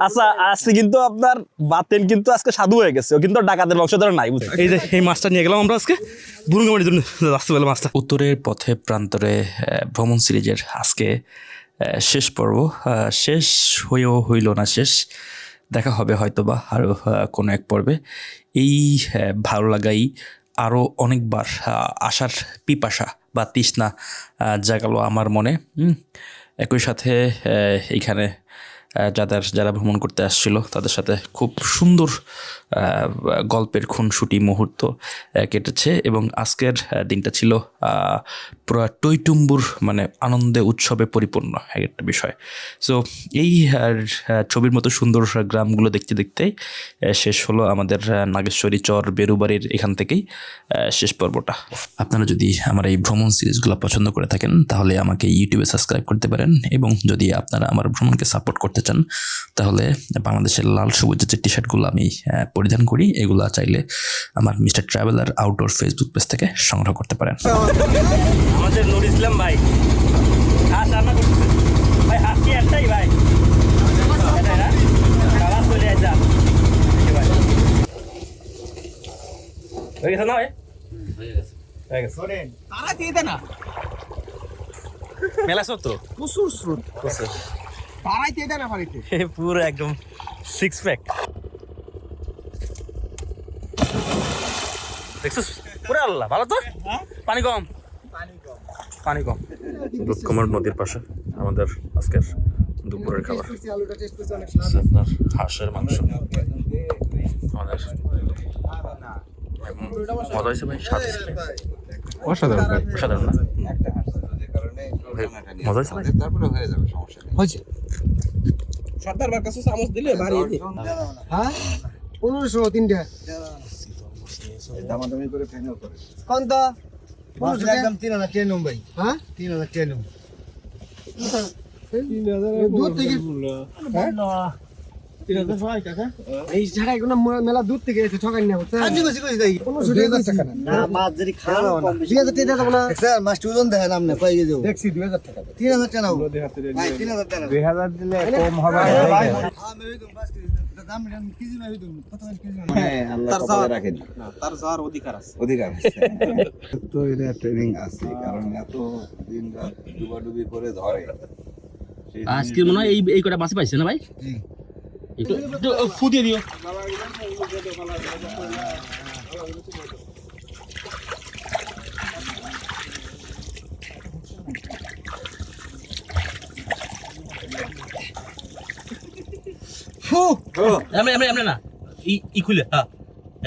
আচ্ছা আজকে কিন্তু আপনার বাতেন কিন্তু আজকে সাধু হয়ে গেছে। কিন্তু ডাকাতের বংশধর নাই এই যে এই মাছটা নিয়ে গেলাম আমরা আজকে। বুরুঙ্গামাটির জন্য আসতে পেলাম মাছটা। উত্তরের পথে প্রান্তরে ভ্রমণ সিরিজের আজকে শেষ পর্ব। শেষ হয়েও হইল না শেষ। দেখা হবে হয়তোবা আরও আহ, কোনো এক পর্বে। এই ভালো লাগাই আরও অনেকবার আসার পিপাসা বা তৃষ্ণা জাগালো আমার মনে। হুম। একই সাথে এইখানে যাদের যারা ভ্রমণ করতে আসছিল তাদের সাথে খুব সুন্দর গল্পের খুনসুটি মুহূর্ত কেটেছে এবং আজকের দিনটা ছিল পুরো টইটুম্বুর মানে আনন্দে উৎসবে পরিপূর্ণ এক একটা বিষয়। সো এই ছবির মতো সুন্দর গ্রামগুলো দেখতে দেখতেই আহ, শেষ হলো আমাদের নাগেশ্বরী চর বেরুবাড়ির এখান থেকেই শেষ পর্বটা। আপনারা যদি আমার এই ভ্রমণ সিরিজগুলো পছন্দ করে থাকেন তাহলে আমাকে ইউটিউবে সাবস্ক্রাইব করতে পারেন এবং যদি আপনারা আমার ভ্রমণকে সাপোর্ট করতে চান তাহলে বাংলাদেশের লাল সবুজের যে টি শার্টগুলো আমি পরিধান করি এগুলো চাইলে আমার mister traveller outdoor Facebook page থেকে সংগ্রহ করতে পারেন। আমাদের নুর ইসলাম ভাই। হাঁস রান্না করতেছে। ভাই হাঁস কি একটাই ভাই? হয়ে গেছে না ভাই? হয়ে গেছে। তারা দিয়ে দে না। মেলা সত্য প্রচুর স্রোত। তারাই দিয়ে দে না বাড়িতে। পুরো একদম সিক্স প্যাক দেখছিস? পুরো আল্লাহ ভালো তো? পানি কম। পানি কম। দুধকুমার নদীর পাশে আমাদের আজকের দুপুরের খাবার। আপনার হাঁসের মাংস। আমাদের মজা হয়েছে ভাই স্বাদ হয়েছে। অসাধারণ ভাই। অসাধারণ না? মজা হয়েছে ভাই? তারপরে হয়ে যাবে সমস্যা নেই। হয়েছে। সর্দার বার কাছে চামচ দিলে বাড়িয়ে দিই। হ্যাঁ? পনেরোশো তিনটে। দামাদামি করে ফাইনাল করে কোন তো? একদম তিন হাজার টেন ভাই। হ্যাঁ? তিন হাজার টেন দূর থেকে এই জায়গায় কোনো মেলা দূর থেকে এসে ঠকাই না বুঝছেন পনেরোশো টাকা না। মাছ যদি খাওয়া দুই হাজার টাকা দেবো না স্যার মাছ ওজন দেখেন আপনি কয় কেজি দেখছি দুই হাজার টাকা তিন হাজার টাকা তিন হাজার টাকা দুই হাজার দিলে কম হবে আল্লাহ কপালে রাখেনি তার যাওয়ার অধিকার আছে। অধিকার আছে। তো এটা ট্রেনিং আছে কারণ এত দিন রাত ডুবাডুবি করে ধরে আজকে মনে হয় এই এই কটা মাছ পাইছে না ভাই? একটু একটু ফুটিয়ে দিও। এমনি এমনি এমনি না। ই ই খুলে হ্যাঁ।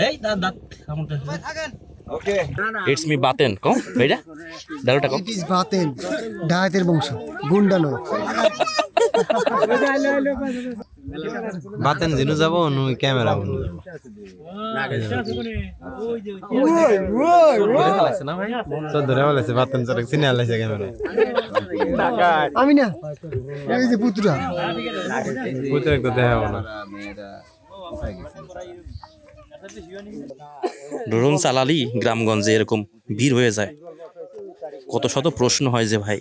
এই দাঁত দাঁত কামড়টা ওকে। ইটস মি বাতেন কম ভাইরা ডালটা কম। ইট ইজ বাতেন ডাহাতের বংশ গুন্ডা নয় বাতেন জিনু যাব নু ক্যামেরা বনু তো ধরে বলেছে বাতেন চলে চিনে আলাইছে ক্যামেরা। আমি না। এই যে পুত্রা। বুঝতে একটু দেখাবো না। ড্রোন চালালি গ্রামগঞ্জে এরকম ভিড় হয়ে যায়। কত শত প্রশ্ন হয় যে ভাই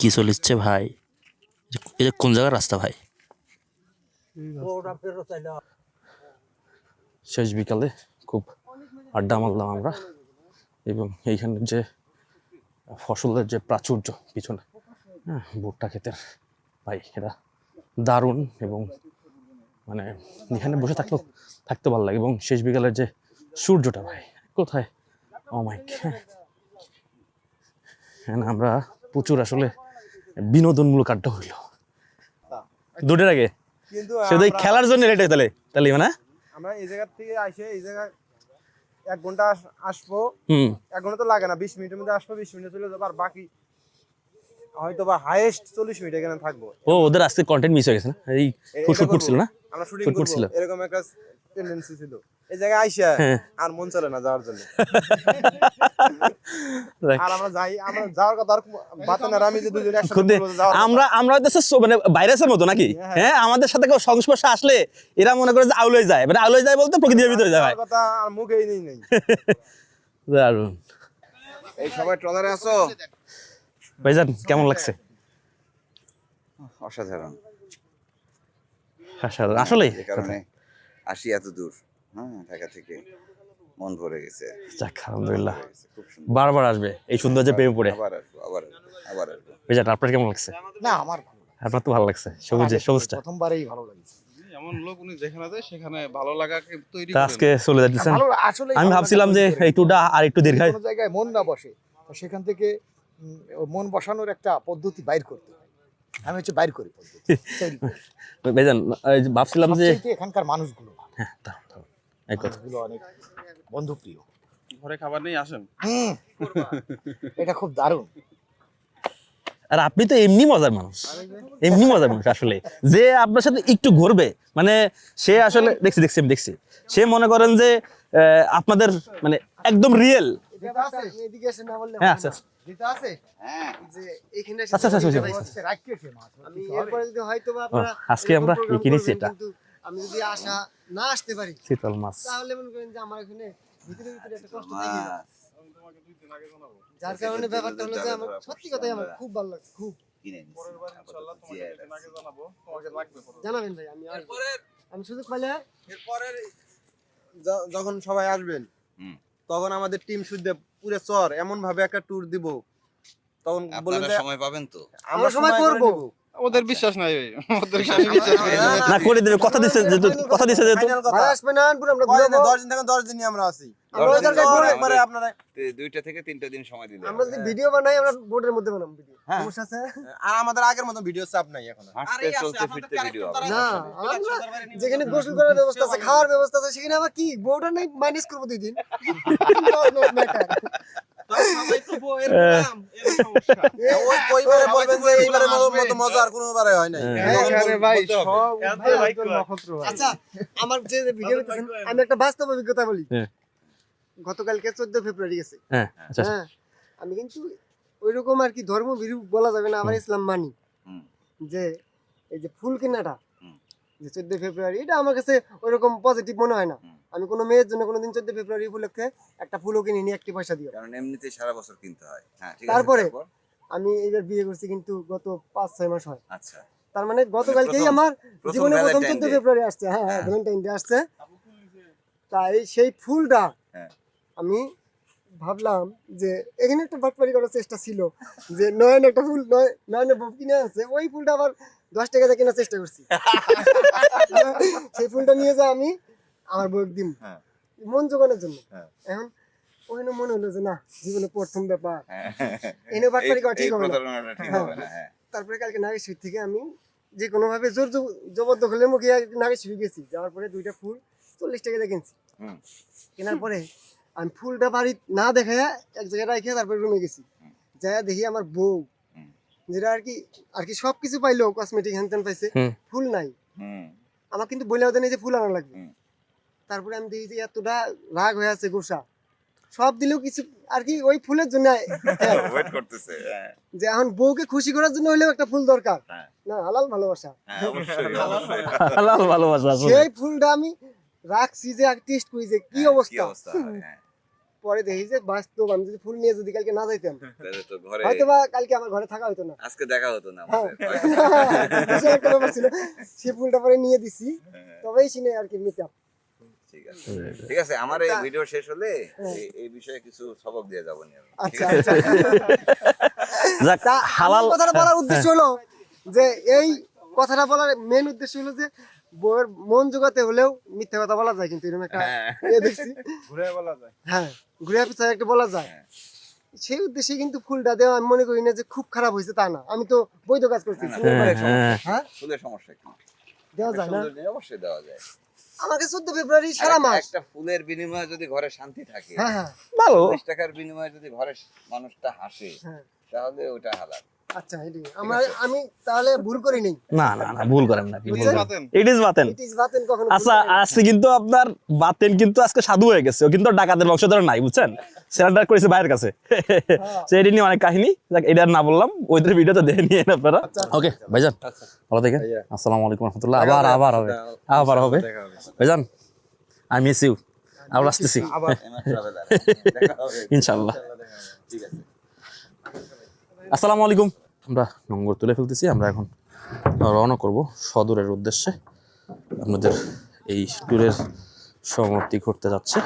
কি চলিচ্ছে ভাই? এটা কোন জায়গার রাস্তা ভাই? শেষ বিকালে খুব আড্ডা মারলাম আমরা এবং এইখানের যে ফসলের যে প্রাচুর্য পিছনে হ্যাঁ ভুট্টা ক্ষেতের ভাই, এটা দারুণ এবং মানে এখানে বসে থাকলেও থাকতে ভালো লাগে এবং শেষ বিকালের যে সূর্যটা ভাই, কোথায়? ও মাইক হ্যাঁ আমরা প্রচুর আসলে বিনোদনমূলক আড্ডা হইল। দুটোর আগে? কিন্তু শুধু খেলার জন্য রেটে তাহলে তাহলে মানে আমরা এই জায়গা থেকে আসে এই জায়গা এক ঘণ্টা আসব। এক ঘণ্টা তো লাগে না বিশ মিনিটের মধ্যে আসব বিশ মিনিটে চলে যাব আর বাকি হয়তো বা হাইয়েস্ট চল্লিশ মিনিট এখানে থাকব। ও ওদের আজকে কন্টেন্ট মিস হয়ে গেছে না? এই না? আমরা শুটিং ফুটফুট করব ছিল। এরকম একটা টেন্ডেন্সি ছিল। এই জায়গায় আইসা হ্যাঁ। আর মন চলে না যাওয়ার জন্য। আর আমরা যাই আমরা যাওয়ার কথা আর আমি যে দুজনে একসাথে। আমরা আমরা মানে ভাইরাসের মতো নাকি? হ্যাঁ আমাদের সাথে কেউ সংস্পর্শে আসলে এরা মনে করে যে আউলে যায়। মানে আউলে যায় বলতে প্রকৃতির ভিতরে যায় কথা আর মুখেই নেই নেই। দারুণ। এই সবাই ট্রলারে আছো? ভাইজান কেমন লাগছে? অসাধারণ। অসাধারণ। আসলে কারণে আসি এত দূর। হ্যাঁ ঢাকা থেকে মন ভরে গেছে। যাক আলহামদুলিল্লাহ। সুন্দর। বারবার আসবে এই সৌন্দর্যে প্রেমে পড়ে আবার আসব আবার আসব আবার আসব। ভাইজান আপনার কেমন লাগছে? না আমার ভালো আপনার তো ভালো লাগছে সবুজে সবুজটা। প্রথমবারেই ভালো লাগছে। এমন লোক উনি যেখানে যায় সেখানে ভালো লাগাকে তৈরি আজকে চলে যাচ্ছেন আমি ভাবছিলাম যে এই টুটা আর একটু দীর্ঘায় কোনো জায়গায় মন না বসে তো সেখান থেকে মন বসানোর একটা পদ্ধতি বাইর করতে হয়। আমি হচ্ছে বাইর করি পদ্ধতি যে ভাবছিলাম যে এখানকার মানুষগুলো হ্যাঁ অনেক বন্ধুপ্রিয়। ঘরে খাবার নেই আসেন। এটা খুব দারুণ। আর আপনি তো এমনি মজার মানুষ। এমনি মজার মানুষ আসলে। যে আপনার সাথে একটু ঘুরবে মানে সে আসলে দেখছি দেখছি আমি দেখছি। সে মনে করেন যে আহ, আপনাদের মানে একদম রিয়েল এদিকে এসে না বললে হ্যাঁ আচ্ছা আচ্ছা, আচ্ছা, দিতে আচ্ছা, আজকে আমরা কিনেছি এটা? আমি যদি আসা না আসতে পারি শীতল মাছ তাহলে মনে করেন যে আমার এখানে ভিতরে ভিতরে একটা কষ্ট থেকে যার কারণে ব্যাপারটা হলো যে আমার সত্যি কথাই আমার খুব ভালো লাগছে খুব। জানাবেন ভাই আমি আসব। আমি সুযোগ পাইলে এরপরের যখন সবাই আসবেন তখন আমাদের টিম শুদ্ধ পুরো চর এমন ভাবে একটা ট্যুর দিব তখন বলবেন সময় পাবেন তো আমরা সময় সময় করে করব। ওদের বিশ্বাস নাই ওদের বিশ্বাস না। করে দেবে কথা দিচ্ছে যেহেতু কথা। ভাই আসবে না পুরো আমরা কয়দিন? ঘুরবো দিন থেকে দশ দিনই আমরা আছি আমরা ওই দশ দিন জায়গায় পরে ঘুরে- একবারে আমাদের আপনারা দুইটা থেকে তিনটা দিন সময় দিলে আমরা যদি ভিডিও বানাই আমরা বোর্ডের মধ্যে বানাবো ভিডিও হ্যাঁ। সমস্যা আছে আর আমাদের আগের মতো ভিডিও চাপ নাই এখন হাঁটতে চলতে ফিরতে ভিডিও না যেখানে গোসল করার ব্যবস্থা আছে খাওয়ার ব্যবস্থা আছে সেখানে আবার কি বউটা নাই মাইনাস করব দুই দিন হয় আচ্ছা আমার যে ভিডিও আমি একটা বাস্তব অভিজ্ঞতা বলি। হ্যাঁ। গতকালকে চোদ্দ ফেব্রুয়ারি গেছে। হ্যাঁ আচ্ছা হ্যাঁ আমি কিন্তু ওই রকম আর কি ধর্ম বিরু বলা যাবে না আবার ইসলাম মানি। যে এই যে ফুল কেনাটা যে চোদ্দ ফেব্রুয়ারি এটা আমার কাছে ওইরকম পজিটিভ মনে হয় না। আমি কোনো মেয়ের জন্য কোনোদিন চোদ্দ ফেব্রুয়ারি উপলক্ষে একটা ফুলও কিনে নিয়ে একটি পয়সা দিও কারণ এমনিতে সারা বছর কিনতে হয়। হ্যাঁ ঠিক আছে তারপরে? আমি এইবার বিয়ে করছি কিন্তু গত পাঁচ ছয় মাস হয়। আচ্ছা। তার মানে গতকালকেই আমার জীবনে প্রথম চোদ্দ ফেব্রুয়ারি আসছে হ্যাঁ হ্যাঁ। ভ্যালেন্টাইন ডে আসছে। তাই সেই ফুলটা হ্যাঁ। আমি ভাবলাম যে এখানে একটা বাটপারি করার চেষ্টা ছিল যে নয়ন একটা ফুল নয় নয়নের বউ কিনে আনছে ওই ফুলটা আবার দশ টাকা দিয়ে কেনার চেষ্টা করছি। সেই ফুলটা নিয়ে যা আমি আমার বউ দিম হ্যাঁ। মন জোগানোর জন্য। হ্যাঁ। এখন ওখানে মনে হলো যে না জীবনে প্রথম ব্যাপার। হ্যাঁ। এনে বাটপারি করা ঠিক হবে না। হ্যাঁ। তারপরে কালকে নাগেশ্বরী থেকে আমি যে কোনোভাবে জোর জব- জবরদখলের মুখে নাগেশ্বরী গেছি। যাওয়ার পরে দুইটা ফুল চল্লিশ টাকা দিয়ে কিনছি। হুম। কেনার পরে আমি ফুলটা বাড়ি না দেখে এক জায়গায় রেখে তারপরে রুমে গেছি। যাই দেখি আমার বউ। যেটা আর কি আর কি সব কিছু পাইলো কসমেটিক হ্যান পাইছে। ফুল নাই। হুম। আমার কিন্তু বলেও দেয় যে ফুল আনা লাগবে। তারপরে আমি দেখি যে এতটা রাগ হয়ে আছে গোসা। সব দিলেও কিছু আর কি ওই ফুলের জন্য। হ্যাঁ, ওয়েট করতেছে হ্যাঁ। যে এখন বউকে খুশি করার জন্য হলেও একটা ফুল দরকার। হ্যাঁ। না হালাল ভালোবাসা। হ্যাঁ হালাল ভালোবাসা সেই ফুলটা আমি রাখছি যে টেস্ট করি যে কি অবস্থা? অবস্থা পরে দেখি যে বাস্তব আমি যদি ফুল নিয়ে যদি কালকে না যাইতাম। তাহলে তো ঘরে হয়তো বা কালকে আমার ঘরে থাকা হতো না। আজকে দেখা হতো না। আমাদের বিশাল একটা ব্যাপার ছিল। সেই ফুলটা পরে নিয়ে দিছি। তবেই সিনে আর কি মিটাপ ঠিক আছে। ঠিক আছে আমার এই ভিডিও শেষ হলে এই- এই বিষয়ে কিছু সবক দিয়ে যাব নি আচ্ছা আচ্ছা। হালাল কথাটা বলার উদ্দেশ্য হলো যে এই কথাটা বলার মেন উদ্দেশ্য হলো যে বউয়ের মন জোগাতে হলেও মিথ্যা কথা বলা যায় কিন্তু এরকম একটা হ্যাঁ। এ দেখছি। ঘুরে বলা যায়। হ্যাঁ ঘুরে পিছায় একটা বলা যায়। হ্যাঁ। সেই উদ্দেশ্যে কিন্তু ফুলটা দেওয়া আমি মনে করি না যে খুব খারাপ হয়েছে তা না। আমি তো বৈধ কাজ করছি। হ্যাঁ। হ্যাঁ। হ্যাঁ ফুলের সমস্যা কি দেওয়া যায় না। অবশ্যই দেওয়া যায়। আমাকে চোদ্দ ফেব্রুয়ারি সারা একটা- মাস। একটা ফুলের বিনিময়ে যদি ঘরে শান্তি থাকে হ্যাঁ হ্যাঁ। ভালো। টাকার বিনিময়ে যদি ঘরে মানুষটা হাসে হ্যাঁ। তাহলে ওটা হালাল। আচ্ছা আমার আমি তাহলে ভুল করি নেই না না না ভুল করেন না ভুল করেন। It is Baten it is Baten কখনো আচ্ছা আজকে কিন্তু আপনার বাতেন কিন্তু আজকে সাধু হয়ে গেছে। ও কিন্তু ডাকাতের বংশধর নাই বুঝছেন? সিলিন্ডার করেছে ভাইয়ের কাছে। তো এটি নিয়ে অনেক কাহিনী। যাক, এটা না বললাম। ওইদের ভিডিওটা দেখে নিয়ে আপনারা। ওকে ভাইজান ভালো দেখেন আসসালামু আলাইকুম রহমতুল্লাহ। আবার আবার হবে। আবার হবে। ভাইজান আই মিস ইউ আবার আসতেছি। দেখা হবে। ইনশাল্লাহ। আসসালামু আলাইকুম। আমরা নম্বর তুলে ফেলতেছি আমরা এখন রওনা করব সদরের উদ্দেশ্যে। আপনাদের এই ট্যুরের সমাপ্তি ঘটতে যাচ্ছে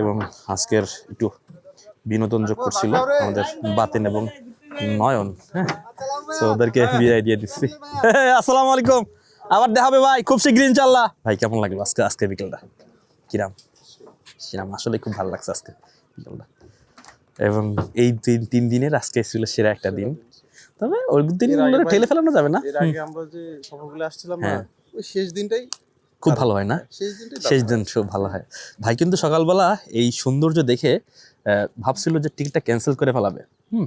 এবং আজকের একটু বিনোদন যোগ করছিল আমাদের বাতিন এবং নয়ন হ্যাঁ? তো ওদেরকে বিদায় দিয়ে দিচ্ছি। আসসালামু আলাইকুম। আবার দেখা হবে ভাই খুব শীঘ্রই ইনশাল্লাহ ভাই কেমন লাগল আজকে আজকে বিকেলটা? কিরাম? কিরাম আসলে খুব ভালো লাগছে আজকে বিকেলটা। এবং এই তিন তিন দিনের আজকে ছিল সেরা একটা দিন। তবে ওই দিন এর আগে ভাই- ঠেলে ফেলানো যাবে না? এর আগে আমরা যে সফরগুলো আসছিলাম না হ্যাঁ। ওই শেষ দিনটাই খুব ভালো হয় না? শেষ দিনটাই শেষ দিন খুব ভালো হয়। ভাই কিন্তু সকালবেলা এই সৌন্দর্য দেখে ভাবছিল যে টিকিটটা ক্যান্সেল করে ফেলাবে। হুম।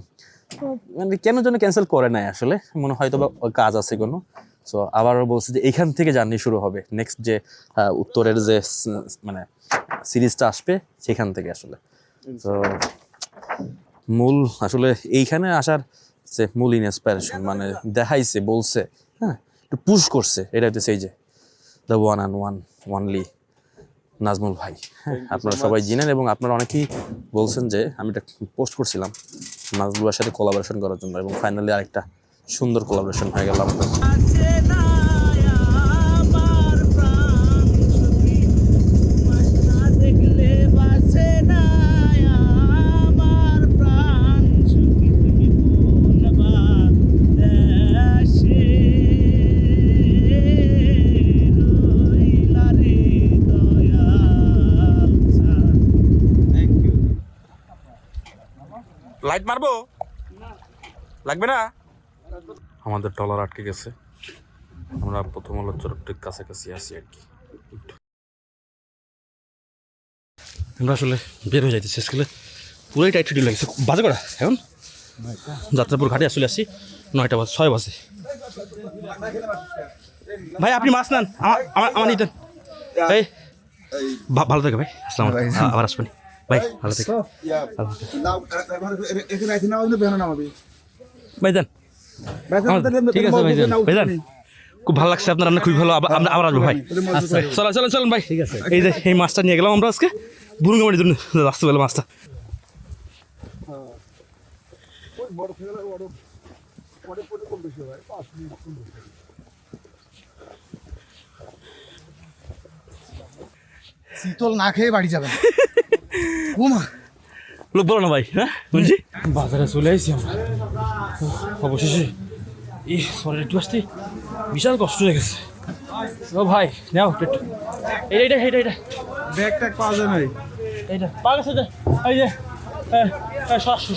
মানে কেন যেন ক্যান্সেল করে নাই আসলে? মনে হয়তো বা কাজ আছে কোনো। সো আবারও বলছে যে এখান থেকে জার্নি শুরু হবে। নেক্সট যে উত্তরের যে মানে সিরিজটা আসবে সেখান থেকে আসলে। তো মূল আসলে এইখানে আসার যে মূল ইন্সপায়ারেশন মানে দেখাইছে বলছে হ্যাঁ একটু পুশ করছে এটা হচ্ছে এই যে the one and one only Nazmul ভাই। হ্যাঁ আপনারা সবাই জিনেন এবং আপনারা অনেকেই বলছেন যে আমি এটা পোস্ট করছিলাম নাজমুল ভাইয়ের সাথে কোলাবোরেশন করার জন্য এবং ফাইনালি আরেকটা সুন্দর কোলাবোরেশন হয়ে গেল আমাদের লাইট মারবো? লাগবে না? আমাদের টলার আটকে গেছে। আমরা প্রথম আলো চরকটির কাছাকাছি আসি আর কি। একটু। আমরা আসলে বের হয়ে যাইতেছি স্কুলে। পুরোই টাইট শিডিউল লাগছে। বাজে করা এখন? যাত্রাপুর ঘাটে আসলে আসছি নয়টা বাজে ছয় বাজে। ভাই আপনি মাছ নেন। আমার আমার আমার নিতেন। এই ভা- ভালো থাকে ভাই। আসসালাম আবার আসবেন। ভাই ভালো থেকে। ভালো থেকে। ভাই দেন আমার- ঠিক আছে ভাই ভাইজান। খুব ভালো লাগছে আপনার রান্না খুবই ভালো আবার আমরা আবার আসব ভাই। চলো চলো চলুন ভাই। ঠিক আছে। এই যে এই মাছটা নিয়ে গেলাম আমরা আজকে। বুরুঙ্গামাটির জন্য আসতে পেলাম মাছটা। শীতল না খেয়ে বাড়ি যাবেন। ঘুমা লোক বলো না ভাই হ্যাঁ? বুঝছি বাজারে চলে আসছি আমরা। অবশেষে। এই শহরে একটু আসতে। বিশাল কষ্ট হয়ে গেছে। ও ভাই নাও একটু এইটা এইটা এইটা এইটা ব্যাগ ট্যাগ পাওয়া যায় নাই। এইটা পাওয়া গেছে এই যে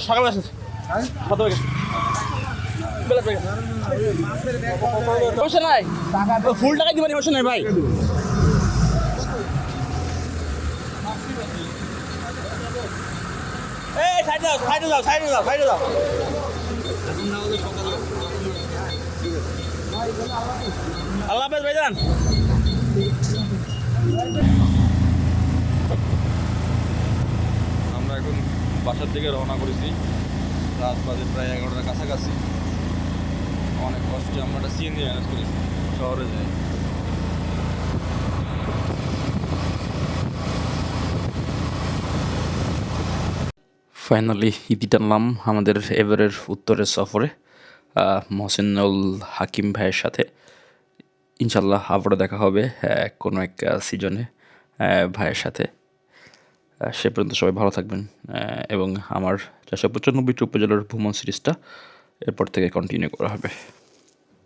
সকাল কত হয়ে গেছে? বেলা হয়ে গেছে। সমস্যা নাই। ফুল টাকা দিবেন সমস্যা নাই ভাই এই সাইডে সাইডে যাও সাইডে যাও সাইডে যাও। আল্লাহ হাফেজ ভাইজান। আমরা এখন বাসার দিকে রওনা করেছি। রাত বাজে প্রায় এগারোটার কাছাকাছি। অনেক কষ্টে আমরা একটা সিএনজি ম্যানেজ করেছি। শহরে যাই। ফাইনালি ইতি টানলাম আমাদের এবারের উত্তরের সফরে মহসিনুল হাকিম ভাইয়ের সাথে। ইনশাল্লাহ আবারও দেখা হবে কোনো এক সিজনে ভাইয়ের সাথে। সে পর্যন্ত সবাই ভালো থাকবেন এবং আমার চারশো পঁচানব্বইটি উপজেলার ভ্রমণ সিরিজটা এরপর থেকে কন্টিনিউ করা হবে।